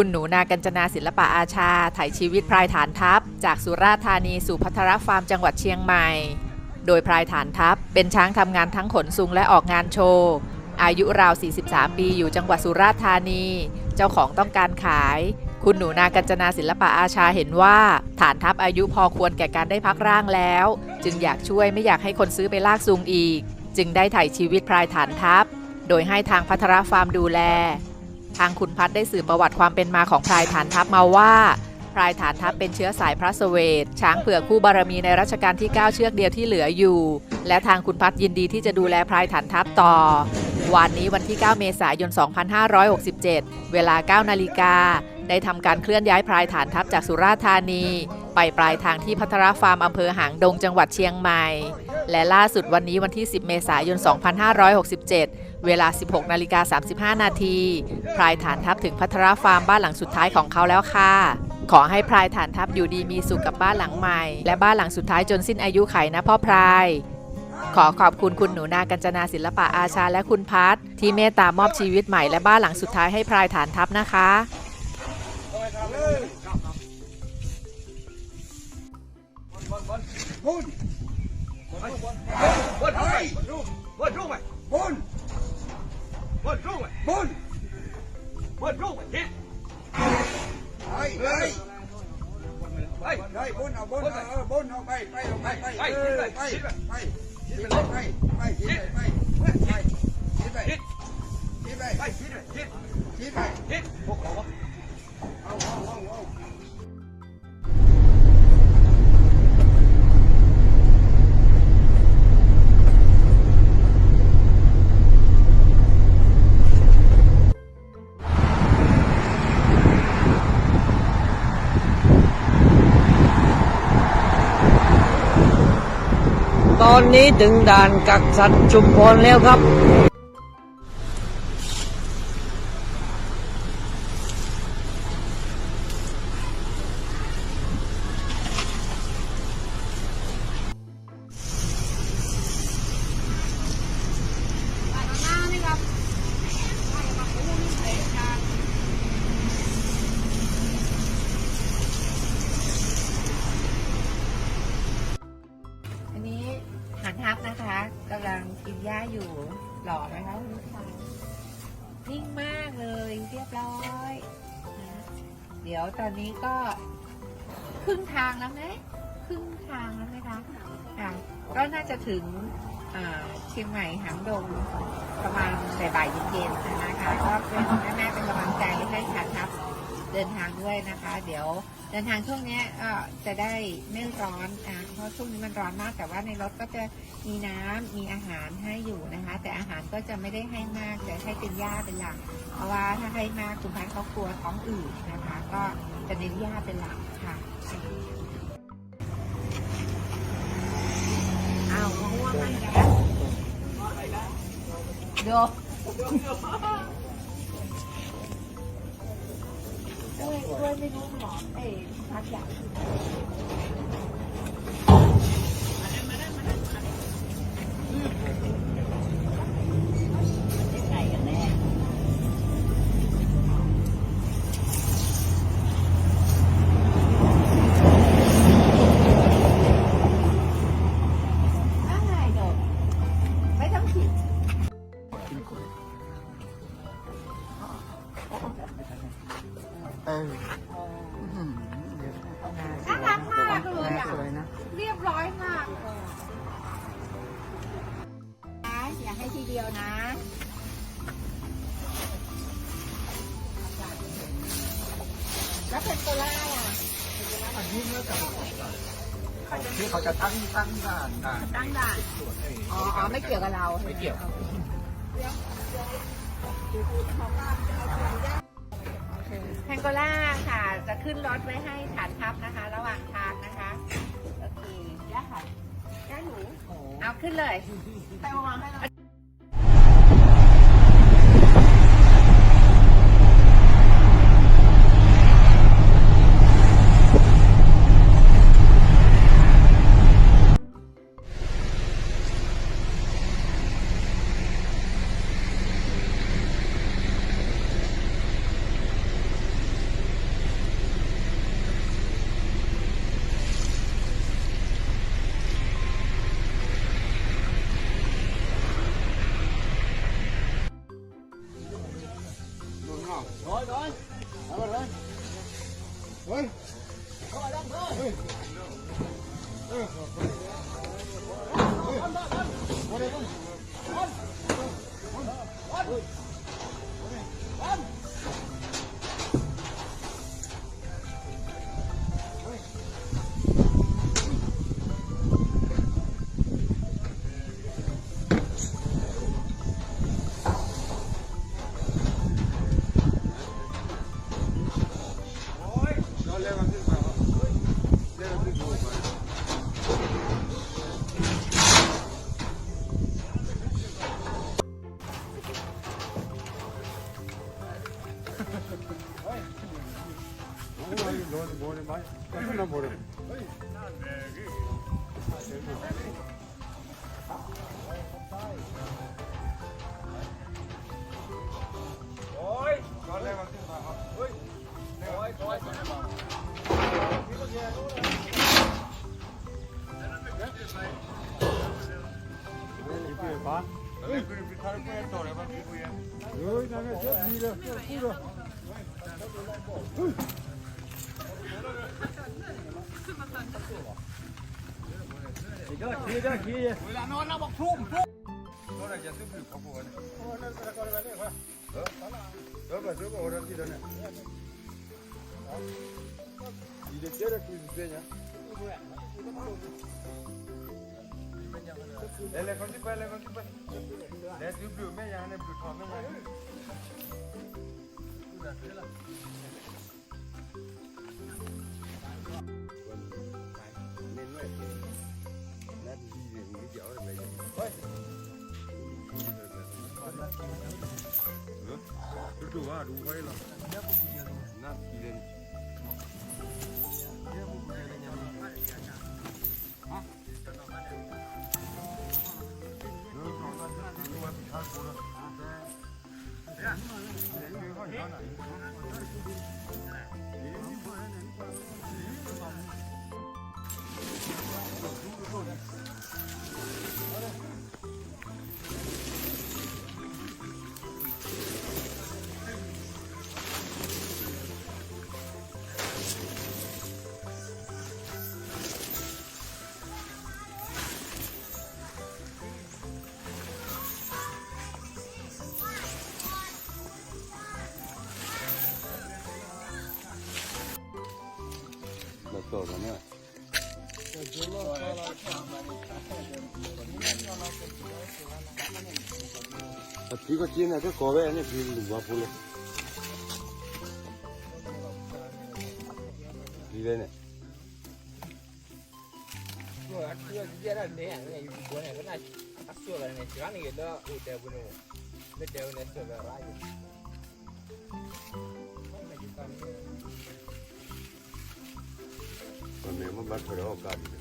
คุณหนูนากัญจนาศิลปะอาชาถ่ายชีวิตพรายฐานทัพ จากสุราษฎร์ธานีสู่พัทรฟาร์มจังหวัดเชียงใหม่ โดยพรายฐานทัพ เป็นช้างทำงานทั้งขนซุงและออกงานโชว์ อายุราว 43 ปีอยู่จังหวัดสุราษฎร์ธานี เจ้าของต้องการขาย คุณหนูนากัญจนาศิลปะอาชาเห็นว่า ฐานทัพอายุพอควรแก่การได้พักร่างแล้ว จึงอยากช่วยไม่อยากให้คนซื้อไปลากซุงอีก จึงได้ถ่ายชีวิตพรายฐานทัพ โดยให้ทางพัทรฟาร์มดูแล ทางคุณพัฒน์ได้สืบประวัติความเป็นมาของพรายฐานทัพมาว่าพรายฐานทัพเป็นเชื้อสายพระสเวทช้างเผือกคู่บารมีในรัชกาลที่ 9 เชือกเดียวที่เหลืออยู่ และทางคุณพัฒน์ยินดีที่จะดูแลพรายฐานทัพต่อ วันนี้วันที่ 9 เมษายน 2567 เวลา 9 นาฬิกา ได้ทำการเคลื่อนย้ายพรายฐานทัพจากสุราษฎร์ธานี ไปปลายทางที่พัทรฟาร์มอำเภอหางดงจังหวัดเชียงใหม่ และล่าสุดวันนี้วันที่ 10 เมษายน 2567 เวลา 16 นาฬิกา 35 นาทีพรายฐานทัพถึงพัทรฟาร์มบ้านหลังสุดท้ายของเขาแล้วค่ะ ขอให้พรายฐานทัพอยู่ดีมีสุขกับบ้านหลังใหม่ และบ้านหลังสุดท้ายจนสิ้นอายุไขนะพ่อพราย ขอขอบคุณคุณหนูนากัญจนาศิลปะอาชาและคุณพัฒที่เมตตามอบชีวิตใหม่และบ้านหลังสุดท้ายให้พรายฐานทัพนะคะบุญ Vượt rung mày! Vượt rung mày! บุญ Vượt rung mày! บุ บนรูปบนบนรูปเจ็ดไปไปไปไปบนเอาบนเอาบนเอาไปไปเอาไปไปไปไปไปคิดไปไปไปคิดไปไปคิดไปคิดไปคิดไปคิดไปคิดไปคิดพวกเขาเอาเอาเอาเอา อนนี้ถึงด่านกักสัตว์ชุมพรแล้วครับ นะคะกำลังกินหญ้าอยู่หล่อไหมคะคุณลูกชายนิ่งมากเลยเรียบร้อยนะเดี๋ยวตอนนี้ก็ครึ่งทางแล้วไหมครึ่งทางแล้วไหมคะค่ะก็น่าจะถึงเชียงใหม่หางดงประมาณบ่ายๆเย็นๆนะคะก็เป็นแม่ๆเป็นกำลังใจให้ ดินทางด้วยนะคะ เดี๋ยวเดินทางช่วงนี้ยเอ่อจะได้ไม่ร้อนอะเพราะช่วงนี้มันร้อนมาก แต่ว่าในรถก็จะมีน้ำมีอาหารให้อยู่นะคะ แต่อาหารก็จะไม่ได้ให้มากจะให้เป็นหญ้าเป็นหลักเพราะว่าถ้าให้มากคุณพันเขากลัวท้องอืดนะคะ ก็จะเน้นหญ้าเป็นหลักค่ะอ้าง่วงแล้วดูกล้วยวยไหมอเอ้ย 对，就那种网，诶，无法展。 ดียวนะแล้วเพนโกล่าอะที่เขาจะตั้งตั้งด่านด่านตั้งด่านตรวจไอ้อ๋ออ๋อไม่เกี่ยวกับเราไม่เกี่ยวแพงโกล่าค่ะ จะขึ้นรถไว้ให้ฐานทัพนะคะ ระหว่างทางนะคะ โอเคย่าค่ะย่าหนูเอาขึ้นเลยไปวางให้เรา 嗯。你给我提点提。回来弄那包葱。过来，借点布，跑步去。哦，那个过来的快。呃，来了。走吧，走吧，我来提的呢。你这借的是多钱？一百，一百块。一百块钱块，一百块钱来。借点没？人家那布没吗？Chú à, đủ quay rồi. Nát đi lên. Dia bukan yang nyamuk. Hah? Jangan apa-apa. Lu kalau nak nak di luar pihak bodoh. Thank you. そうだね。Tigo tiene acá cobre, ¿no? Tiene guapule. Tiene. No, aquí yo ya era nea, nea, yo con el gran, así era nea, yo ni que da, o te bueno, me te bueno esto de radio. No me quita miedo. Ipanema, Macrão, Carina.